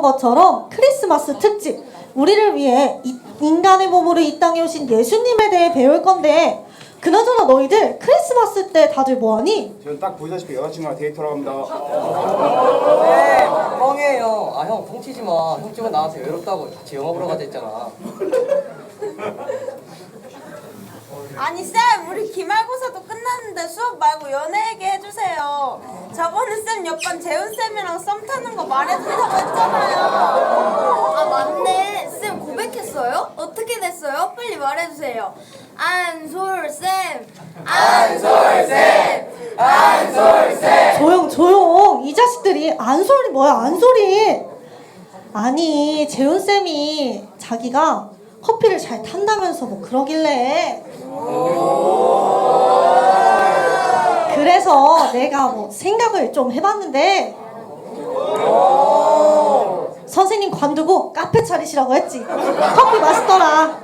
얘기했던 것처럼 크리스마스 특집 우리를 위해 이- 인간의 몸으로 이 땅에 오신 예수님에 대해 배울 건데 그나저나 너희들 크리스마스 때 다들 뭐하니? 저는 딱 보시다시피 여자친구랑 데이트를 합니다. 네, 뻥이에요. 아, 형, 뻥치지 마. 형 집에 나와서 외롭다고 같이 영화 보러 가자 했잖아. 아니 쌤 우리 기말고사도 끝났는데 수업 말고 연애 얘기 해주세요. 저번에 쌤 옆반 재훈 쌤이랑 썸 타는 거 말해준다고 했잖아요. 아 맞네. 쌤 고백했어요? 어떻게 됐어요? 빨리 말해주세요. 안솔쌤. 안솔쌤. 조용 조용. 이 자식들이 안소리 뭐야 안소리 아니 재훈 쌤이 자기가 커피를 잘 탄다면서 뭐 그러길래 그래서 내가 뭐 생각을 좀 해봤는데 선생님 관두고 카페 차리시라고 했지 커피 맛있더라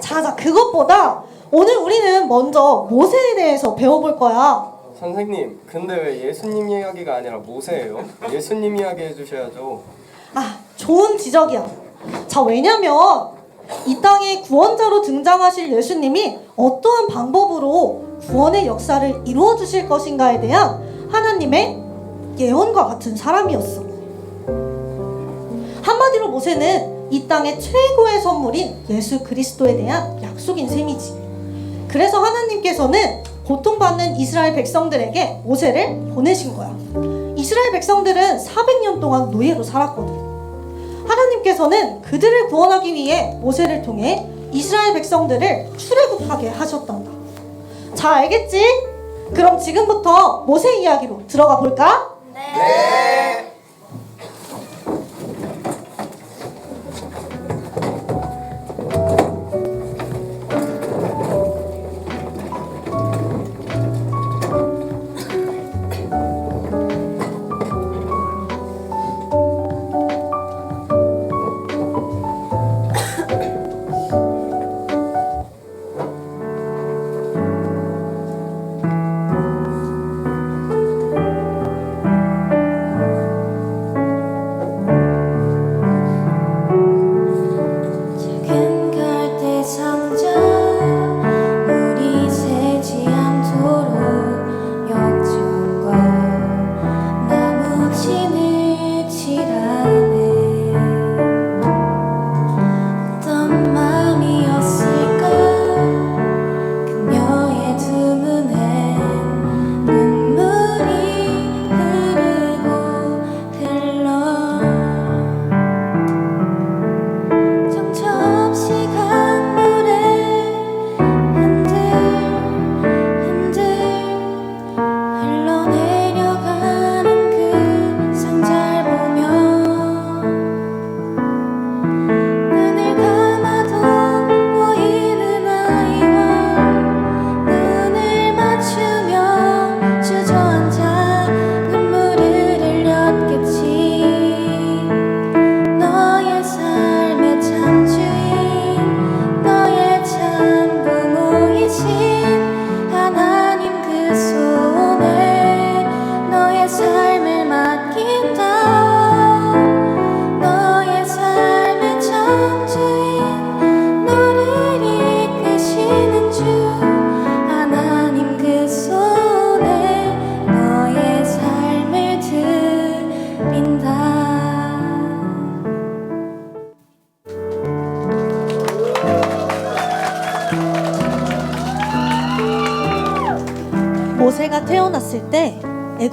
자자 그것보다 오늘 우리는 먼저 모세에 대해서 배워볼 거야 선생님, 근데 왜 예수님 이야기가 아니라 모세예요? 예수님 이야기 해주셔야죠. 아, 좋은 지적이야. 자, 왜냐면 이 땅에 구원자로 등장하실 예수님이 어떠한 방법으로 구원의 역사를 이루어 주실 것인가에 대한 하나님의 예언과 같은 사람이었어. 한마디로 모세는 이 땅의 최고의 선물인 예수 그리스도에 대한 약속인 셈이지. 그래서 하나님께서는 고통받는 이스라엘 백성들에게 모세를 보내신 거야. 이스라엘 백성들은 400년 동안 노예로 살았거든. 하나님께서는 그들을 구원하기 위해 모세를 통해 이스라엘 백성들을 출애굽하게 하셨단다. 잘 알겠지? 그럼 지금부터 모세 이야기로 들어가 볼까? 작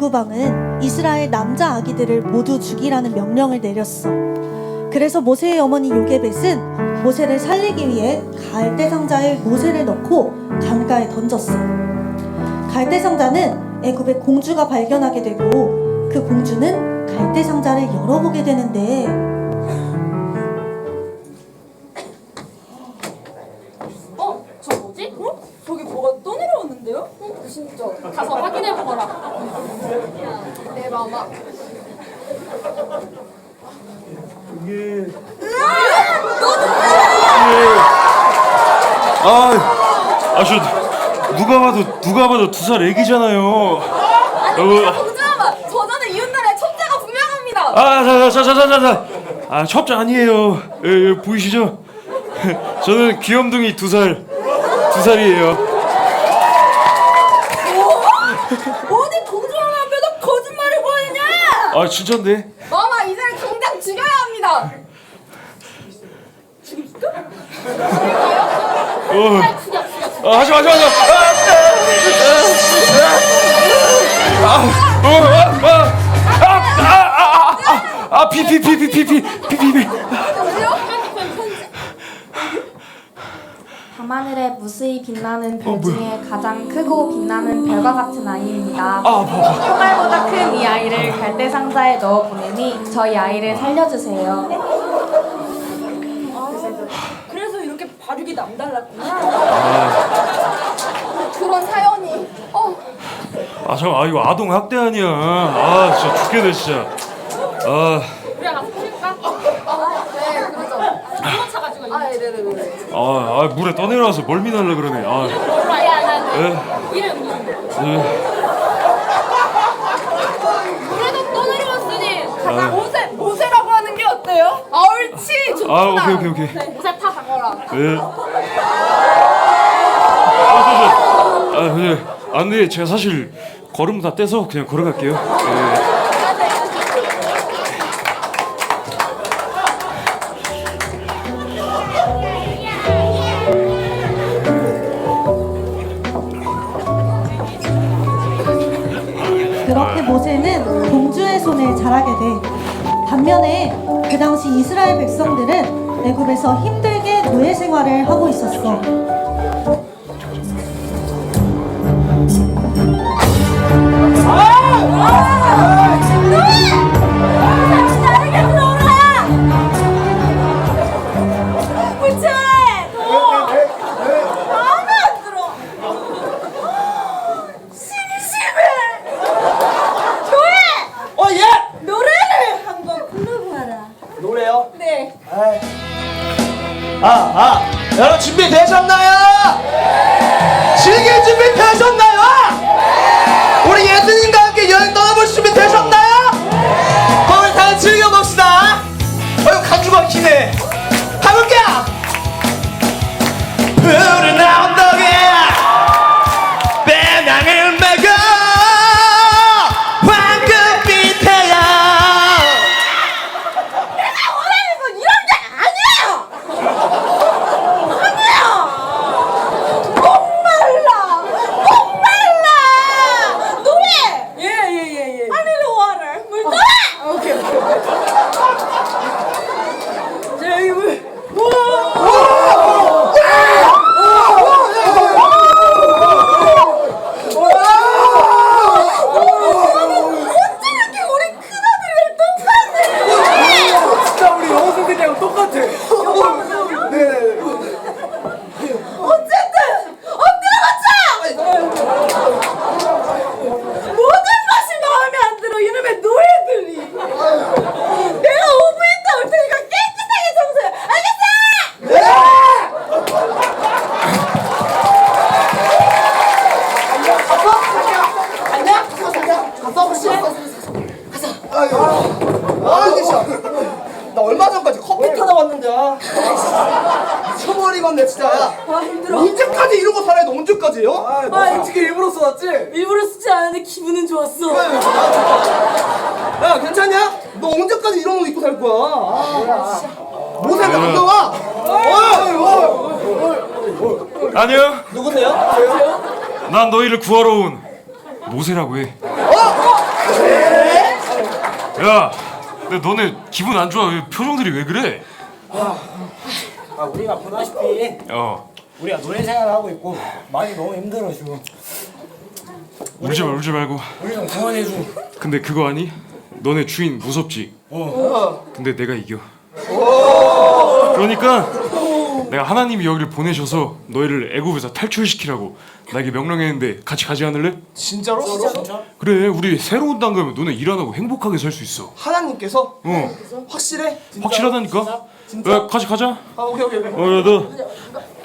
애굽왕은 이스라엘 남자 아기들을 모두 죽이라는 명령을 내렸어. 그래서 모세의 어머니 요게벳은 모세를 살리기 위해 갈대 상자에 모세를 넣고 강가에 던졌어. 갈대 상자는 애굽의 공주가 발견하게 되고 그 공주는 갈대 상자를 열어보게 되는데 내 마음 아, 아, 저 누가 봐도 누가 봐도 두 살 애기잖아요. 어, 공주아마 저 전에 아, 자, 자, 자, 자, 자, 자. 아, 첩자 아니에요. 예, 예, 보이시죠? 저는 귀염둥이 두 살, 두 살이에요. 어디 공주마마 앞에서 거짓말을 거느냐? 아, 진짜인데? 마마 이 사람 당장 죽여야 합니다. 어. 아, 하지 마, 하지 마, 하지 마. 아, 어, 아, 아, 아, 아, 아, 아, 아, 피, 피, 피. 밤하늘에 무수히 빛나는 별 중에 가장 크고 빛나는 별과 같은 아이입니다. 아. 총알보다 큰 이 아이를 갈대 상자에 넣어 보내니 저희 아이를 살려주세요. 그래서 이렇게 발육이 남달랐구나. 그런 사연이. 어. 아, 잠깐, 아, 이거 아동 학대 아니야. 아, 진짜 죽겠네, 진짜. 아, 우리 가서 쉴까? 아, 네, 그러죠. 한번 차가지고. 아, 네, 네, 네, 네. 아, 아, 물에 떠내려와서 멀미 날라 그러네. 아, 몰라, 야, 나 예, 이름 이름. 예. 그래도 떠내려왔으니 가자. 모세 모세라고 하는 게 어때요? 아, 옳지. 좋구나. 아, 오케이, 오케이, 오케이. 네, 모세 타 가거라. 예. 아, 저, 저, 아, 예. 안 돼. 제가 사실 걸음 다 떼서 그냥 걸어갈게요. 예. 모세는 공주의 손에 자라게 돼. 반면에 그 당시 이스라엘 백성들은 애굽에서 힘들게 노예 생활을 하고 있었어. 나에 아, 아, 여러분 준비되셨나요? 즐길 준비 되셨나요? 우리 예수님과 함께 여행 떠나볼 준비 되셨나요? 그럼 다 같이 즐겨봅시다. 어휴, 간주가 기네. 가볼게요. 푸른 언덕 돼, 언제까지요? 아, 솔직히 일부러 써왔지? 일부러 쓰지 않았는데 기분은 좋았어 야, 괜찮냐? 너 언제까지 이런 옷 입고 살 거야? 아, 모세가 안 나와! 어이, 어이. 안녕. 누군데요? 난 너희를 구하러 온 모세라고 해. 야, 근데 너네 기분 안 좋아? 왜 표정들이 왜 그래? 아, 우리가 보다시피 어, 우리가 노래 생활을 하고 있고 많이 너무 힘들어 지금 울지 말, 울지 말고. 우리 좀 구원해줘 근데 그거 아니? 너네 주인 무섭지? 어. 근데 내가 이겨. 그러니까 내가 하나님이 여기를 보내셔서 너희를 애굽에서 탈출시키라고 나에게 명령했는데 같이 가지 않을래? 진짜로? 진짜? 그래, 우리 새로운 땅 가면 너네 일 안 하고 행복하게 살 수 있어. 하나님께서? 어, 확실해? 확실하다니까. 야, 같이 가자. 아, 오케이, 오케이, 오케이. 어, 야, 너,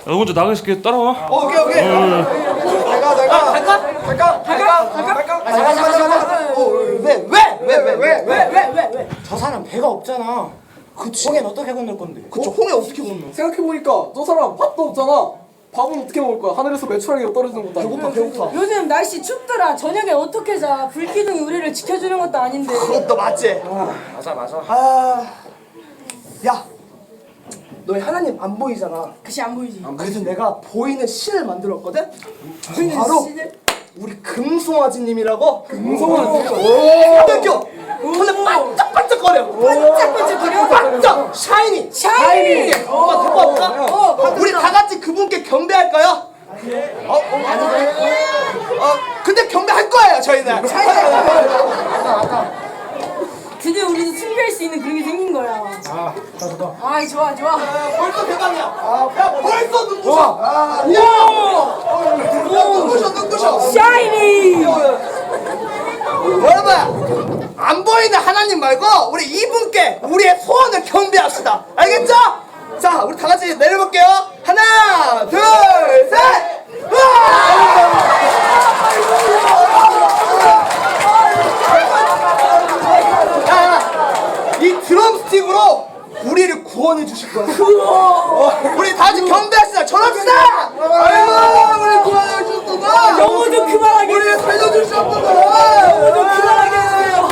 나 먼저 나가 있을게. 따라와. 어, 오케이, 오케이. 갈까, 갈까? 갈까? 갈까? 갈까? 갈까? 갈까? 잠깐, 잠깐, 잠깐. 어, 왜, 왜, 왜, 왜, 왜, 왜, 왜, 왜? 저 사람 배가 없잖아. 그치. 홍해는 어떻게 건널 건데? 그쵸 홍해 어떻게 건너 생각해보니까 저 사람 밥도 없잖아. 밥은 어떻게 먹을 거야? 하늘에서 메추라기가 떨어지는 것도 아니고. 배고파 배고파 요즘 날씨 춥더라. 저녁에 어떻게 자? 불기둥이 우리를 지켜주는 것도 아닌데. 그것도 맞지 맞아 맞아. 아 야 너희 하나님 안 보이잖아. 글씨 안 보이지? 그래서 내가 보이는 신을 만들었거든? 바로 우리 금송아지님이라고? 금송아지 오! 느껴! 근데 반짝반짝거려. 반짝반짝거려? 반짝! 샤이니! 샤이니! 엄마 데리고 왔다 우리 다 같이 그분께 경배할까요? 어? 어? 근데 경배할 거예요 저희는 드디어 우리도 준비할 수 있는 그런 게 생긴 거야. 아, 좋다. 아, 좋아, 좋아. 벌써 대박이야. 야 벌써 눈부셔. 야. 눈부셔 눈부셔. 샤이니! 여러분 안 보이는 하나님 말고 우리 이분께 우리의 소원을 경배합시다. 알겠죠? 자 우리 다 같이 내려볼게요. 하나 둘셋! 이 구원해 주실 거야. 어, 우리 다 같이 경배합시다. 전합시다. 아유, 우리 구원해 주셨구나. 영어 좀 그만하게. 우리를 살려주셨구나. 영어 좀 그만하게 해주세요.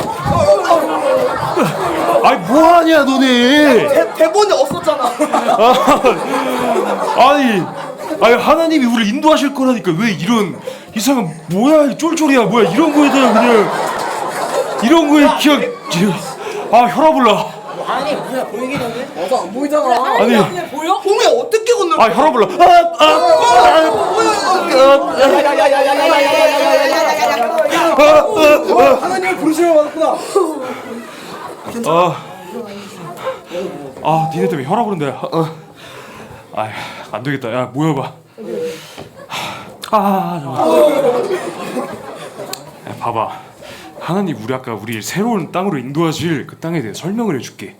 아니 뭐하냐 너네 대, 대본에 없었잖아. 아니 아니 하나님이 우리를 인도하실 거라니까 왜 이런 이상한 뭐야 이 쫄쫄이야 뭐야 이런 거에 대한 그냥 이런 거에 그냥 아 혈압 올라 아니 뭐야 보이긴 한데? 맞아 안 보이잖아. 아니 보여? 홍해 어떻게 건너? 아 혈압 올라 하나님을 부르시면 받았구나. 아, 아, 니네 때문에 혈압 오른다. 야. 어. 아, 안 되겠다. 야, 모여봐. 아. 야, 봐봐. 하나님, 우리 아까 우리 새로운 땅으로 인도하실 그 땅에 대해 설명을 해줄게.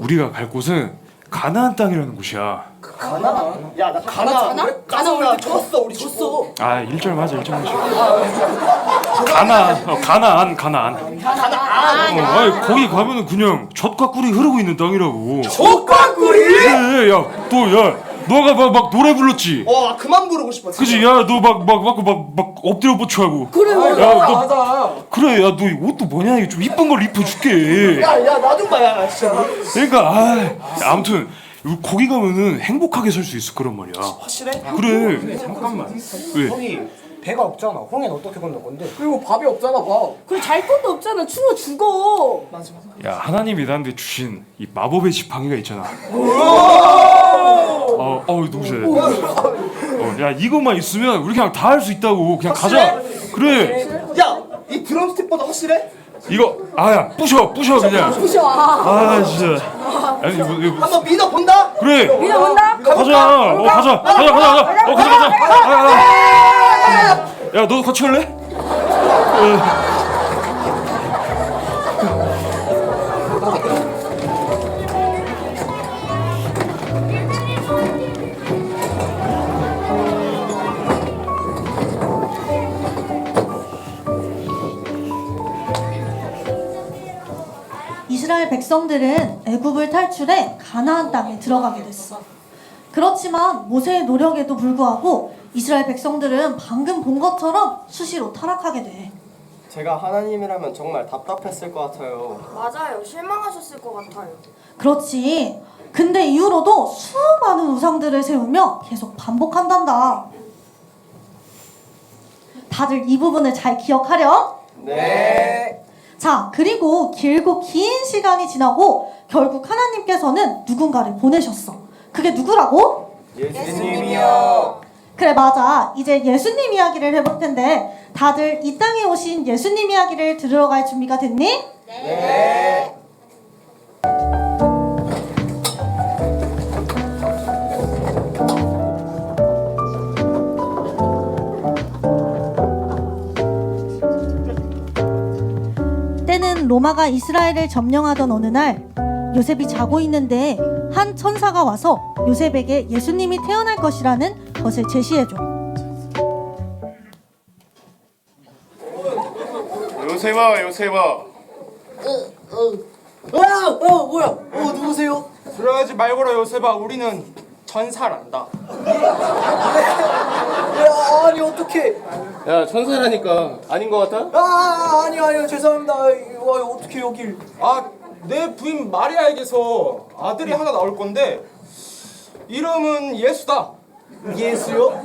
우리가 갈 곳은 가나안 땅이라는 곳이야. 야, 나 가나. 가나? 가나 우리 졌어. 우리 졌어. 아, 1절 맞아, 1절 맞아. 가나안, 어, 가나안, 가나안. 가나안. 어, 아니, 거기 가면은 그냥 젖과 꿀이 흐르고 있는 땅이라고. 족과꾸리? 그래, 야, 또, 야, 너가 막, 막 노래 불렀지? 와, 그만 부르고 싶어. 그지? 야, 너 막, 막, 막, 막, 막 엎드려 뻗쳐 하고. 그래, 맞아. 야, 너, 맞아. 그래, 야, 너 옷도 뭐냐? 이거 좀 이쁜 걸 입혀줄게. 야, 야, 나 좀 봐, 야, 진짜. 그러니까, 아, 아무튼, 거기 가면은 행복하게 살 수 있을 거란 말이야. 확실해? 그래. 잠깐만. 왜? 배가 없잖아. 홍해는 어떻게 건널 건데? 그리고 밥이 없잖아 밥. 그래, 잘 것도 없잖아. 추워 죽어. 야, 하나님이 나한테 주신 이 마법의 지팡이가 있잖아. 어, 어우, 너무 잘해. 어, 야, 이것만 있으면 우리 그냥 다 할 수 있다고. 그냥 가자. 그래. 야, 이 드럼 스틱보다 확실해? 이거, 아, 야, 부셔, 부셔, 그냥. 부셔. 아, 아, 진짜. 아니, 이거, 이거. 한번 믿어 본다? 그래. 믿어 본다? 가자. 어, 가자. 가자, 가자, 가자. 어, 가자, 가자. 아, 아. 야, 너 같이 갈래? 어. 이스라엘 백성들은 애굽을 탈출해 가나안 땅에 들어가게 됐어. 그렇지만 모세의 노력에도 불구하고 이스라엘 백성들은 방금 본 것처럼 수시로 타락하게 돼. 제가 하나님이라면 정말 답답했을 것 같아요. 맞아요. 실망하셨을 것 같아요. 그렇지. 근데 이후로도 수많은 우상들을 세우며 계속 반복한단다. 다들 이 부분을 잘 기억하렴? 네. 자, 그리고 길고 긴 시간이 지나고 결국 하나님께서는 누군가를 보내셨어. 그게 누구라고? 예수님이요. 그래, 맞아. 이제 예수님 이야기를 해볼 텐데, 다들 이 땅에 오신 예수님 이야기를 들으러 갈 준비가 됐니? 네. 때는 로마가 이스라엘을 점령하던 어느 날 요셉이 자고 있는데 한 천사가 와서 요셉에게 예수님이 태어날 것이라는 것을 제시해줘. 요셉아, 요셉아. 아, 어, 뭐야? 어, 누구세요? 그러지 말거라 요셉아 우리는 전사란다 야, 아니 어떡해? 야 천사라니까 아닌 것 같아? 아, 아니요, 아니요, 죄송합니다. 와, 어떻게 여길? 아 내 부인 마리아에게서 아들이 하나 나올 건데 이름은 예수다 예수요?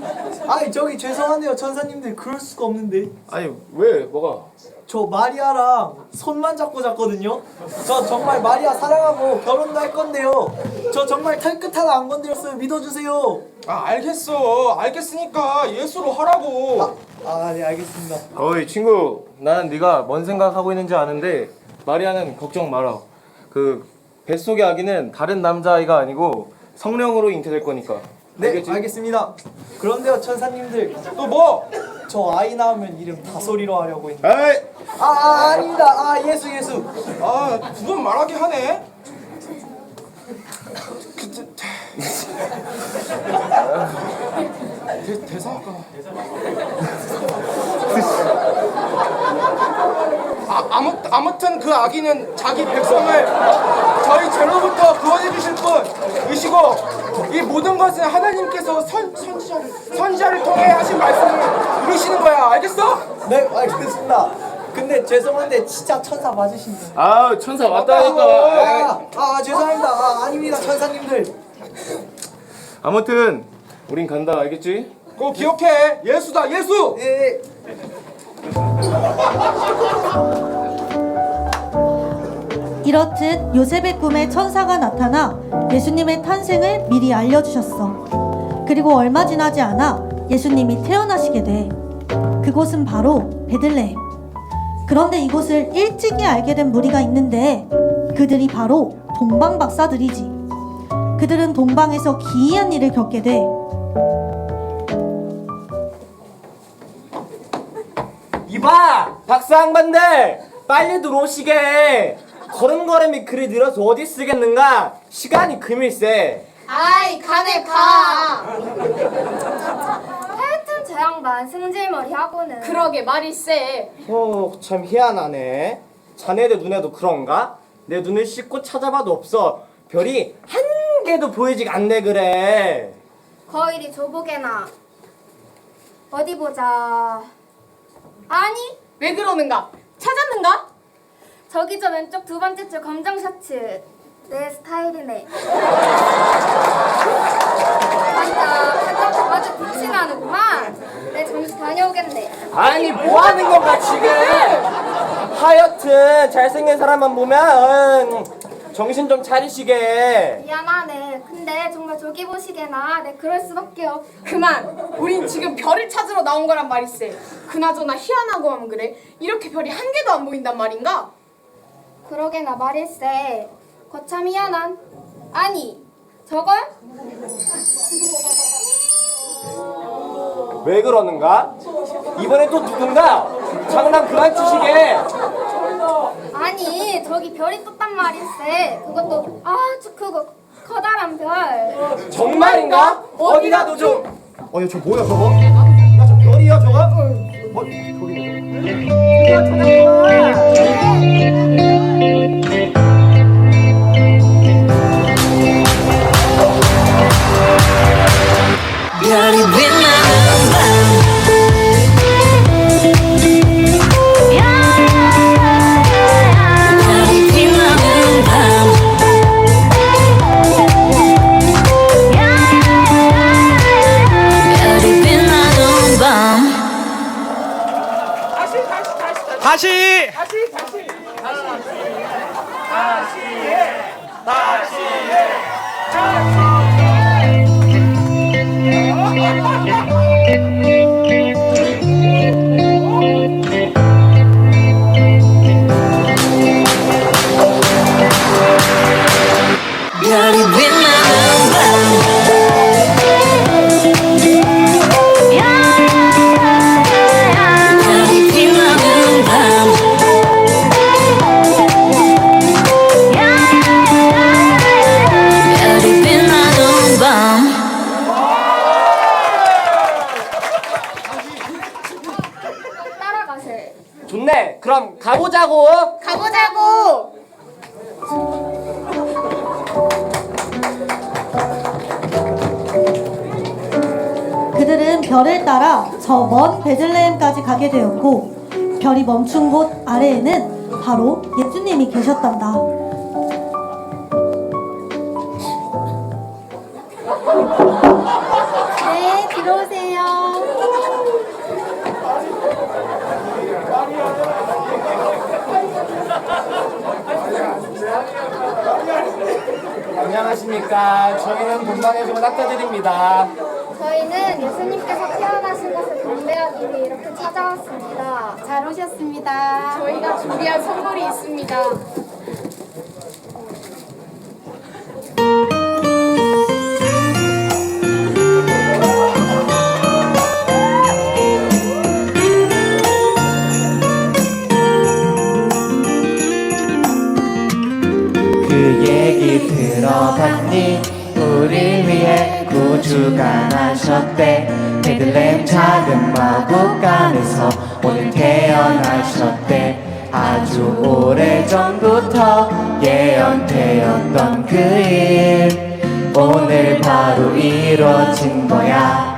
아니 저기 죄송한데요, 천사님들 그럴 수가 없는데. 아니 왜 뭐가? 저 마리아랑 손만 잡고 잤거든요. 저 정말 마리아 사랑하고 결혼도 할 건데요. 저 정말 털끝 하나 안 건드렸어요. 믿어주세요. 아 알겠어 알겠으니까 예수로 하라고 아, 네, 알겠습니다. 어이 친구 나는 네가 뭔 생각하고 있는지 아는데 마리아는 걱정 마라 그 뱃속의 아기는 다른 남자아이가 아니고 성령으로 잉태될 거니까 네, 알겠지? 알겠습니다. 그런데요, 천사님들, 또 뭐? 저 아이 낳으면 이름 다소리로 하려고 했는데. 아이 아, 아, 아닙니다. 아, 예수, 예수. 아 두 번 말하게 하네 그, 대, 대, 대사가 아, 아무, 아무튼 그 아기는 자기 백성을 저희 죄로부터 구원해 주실 분이시고 이 모든 것은 하나님께서 선, 선지자를 선지자를 통해 하신 말씀을 이루시는 거야 알겠어? 네, 알겠습니다. 근데 죄송한데 진짜 천사 맞으신가요? 아 천사 왔다니까 아, 아, 죄송합니다. 아, 아닙니다, 천사님들. 아무튼 우린 간다 알겠지? 그거 기억해 예수다 예수 예. 이렇듯 요셉의 꿈에 천사가 나타나 예수님의 탄생을 미리 알려주셨어. 그리고 얼마 지나지 않아 예수님이 태어나시게 돼. 그곳은 바로 베들레헴. 그런데 이곳을 일찍이 알게 된 무리가 있는데 그들이 바로 동방 박사들이지. 그들은 동방에서 기이한 일을 겪게 돼. 이봐! 박사 양반들 빨리 들어오시게! 걸음걸음이 그리 늘어서 어디 쓰겠는가? 시간이 금일세. 아이 가네 가. 하여튼 저 양반 승질머리 하고는. 그러게 말이 세. 어 참 희한하네. 자네들 눈에도 그런가? 내 눈을 씻고 찾아봐도 없어. 별이 한 개도 보이지 않네 그래. 거일이 조보게나. 어디 보자 아니 왜 그러는가? 찾았는가? 저기 저 왼쪽 두 번째 줄 검정 셔츠. 내 스타일이네. 맞다. 팔꿈치 아주 빛이 나는구만. 내 잠시 다녀오겠네. 아니 뭐 하는 건가 지금? 하여튼 잘생긴 사람만 보면 음, 정신 좀 차리시게 미안하네 근데 정말 저기 보시게나 내 그럴 수밖에 없 그만. 우린 지금 별을 찾으러 나온 거란 말이세. 그나저나 희한하고 하면 그래. 이렇게 별이 한 개도 안 보인단 말인가? 그러게나 말일세 거참 희한한 아니 저걸? 왜 그러는가? 이번에 또 누군가? 장난 그만 치시게 아니 저기 별이 떴단 말일세 그것도 아주 크고 커다란 별 정말인가? 어디 가 도 좀 어이 저 뭐야 저거? 야저 별이야 저거? 뭐 저기 찾았구나 별이 가게 되었고 별이 멈춘 곳 아래에는 바로 예수님이 계셨단다. 네, 들어오세요. 안녕하십니까. 저희는 동방에서 온 학자들입니다. 저희는 예수님께서 태어나신 것을 경배하기 위해 이렇게 찾아왔습니다. 잘 오셨습니다. 저희가 준비한 선물이 있습니다. 작은 마국간에서 오늘 태어나셨대. 아주 오래 전부터 예언되었던 그 일. 오늘 바로 이루어진 거야.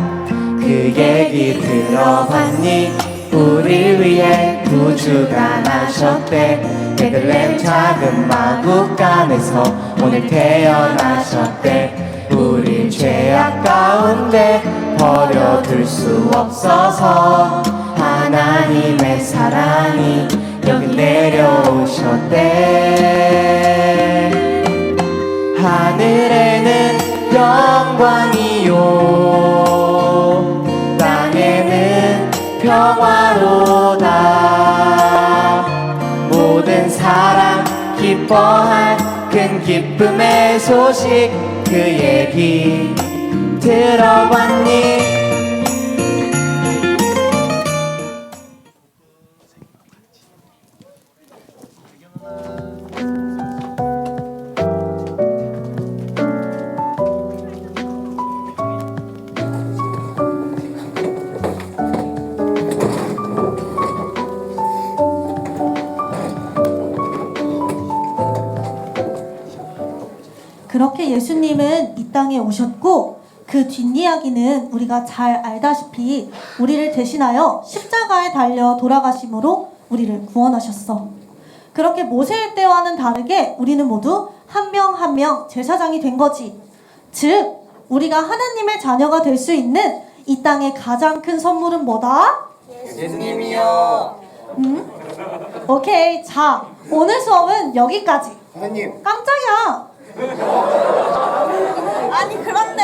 그 얘기 들어봤니? 우리 위해 구주가 나셨대 베들렘 작은 마국 간에서 오늘 태어나셨대 우리 죄악 가운데 버려둘 수 없어서 하나님의 사랑이 여기 내려오셨대. 하늘에는 영광이요 땅에는 평화로다. 모든 사람 기뻐할 큰 기쁨의 소식 그 얘기 들어봤니? 그렇게 예수님은 이 땅에 오셨고 그 뒷이야기는 우리가 잘 알다시피 우리를 대신하여 십자가에 달려 돌아가심으로 우리를 구원하셨어. 그렇게 모세의 때와는 다르게 우리는 모두 한 명 한 명 제사장이 된 거지. 즉 우리가 하나님의 자녀가 될 수 있는 이 땅의 가장 큰 선물은 뭐다? 예수님이요 음? 오케이. 자, 오늘 수업은 여기까지. 선생님, 깜짝이야. 아니, 그런데요.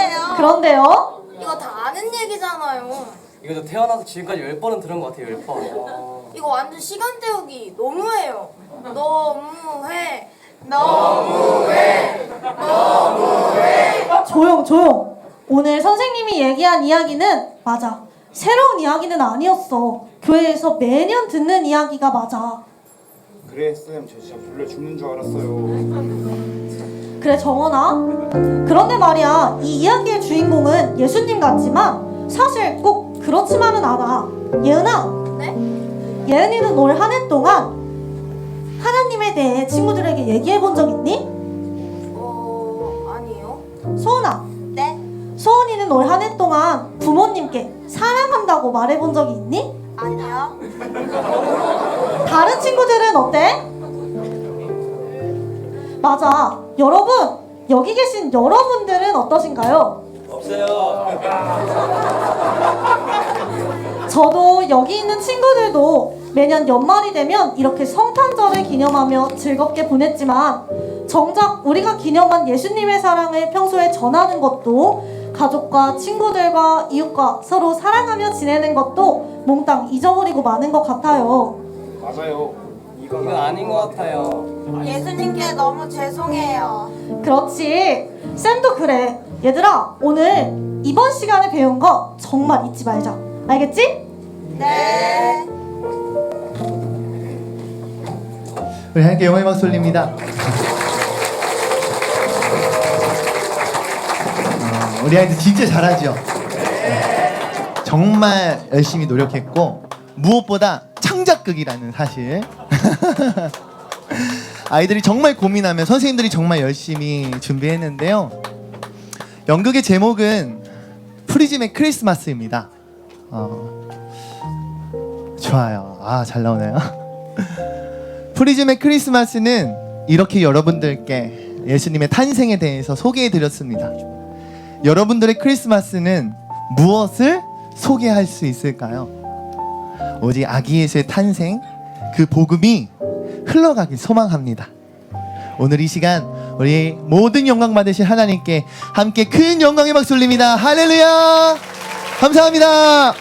그런데요? 이거 다 아는 얘기잖아요. 이거 저 태어나서 지금까지 열 번은 들은 것 같아요 열 번 이거 완전 시간 때우기 너무해요. 너무해. 조용, 조용. 오늘 선생님이 얘기한 이야기는 맞아. 새로운 이야기는 아니었어. 교회에서 매년 듣는 이야기가 맞아. 그래 쌤, 저 진짜 불러 죽는 줄 알았어요. 그래, 정원아. 그런데 말이야, 이 이야기의 주인공은 예수님 같지만 사실 꼭 그렇지만은 않아. 예은아. 네? 예은이는 올 한 해 동안 하나님에 대해 친구들에게 얘기해 본 적 있니? 어, 아니요. 소은아. 네? 소은이는 올 한 해 동안 부모님께 사랑한다고 말해 본 적이 있니? 아니요. 다른 친구들은 어때? 맞아. 여러분, 여기 계신 여러분들은 어떠신가요? 없어요. 저도 여기 있는 친구들도 매년 연말이 되면 이렇게 성탄절을 기념하며 즐겁게 보냈지만 정작 우리가 기념한 예수님의 사랑을 평소에 전하는 것도 가족과 친구들과 이웃과 서로 사랑하며 지내는 것도 몽땅 잊어버리고 마는 것 같아요. 맞아요. 이건 아닌 것 같아요 예수님께 너무 죄송해요. 그렇지. 쌤도 그래. 얘들아, 오늘 이번 시간에 배운 거 정말 잊지 말자. 알겠지? 네. 우리 함께 영광의 박수 올립니다. 어, 우리 아이들 진짜 잘하죠? 정말 열심히 노력했고 무엇보다 창작극이라는 사실 아이들이 정말 고민하면 선생님들이 정말 열심히 준비했는데요. 연극의 제목은 프리즘의 크리스마스입니다. 어, 좋아요. 아, 잘 나오네요. 프리즘의 크리스마스는 이렇게 여러분들께 예수님의 탄생에 대해서 소개해 드렸습니다. 여러분들의 크리스마스는 무엇을 소개할 수 있을까요? 오직 아기 예수의 탄생, 그 복음이 흘러가길 소망합니다. 오늘 이 시간 우리 모든 영광 받으신 하나님께 함께 큰 영광의 박수 올립니다. 할렐루야! 감사합니다.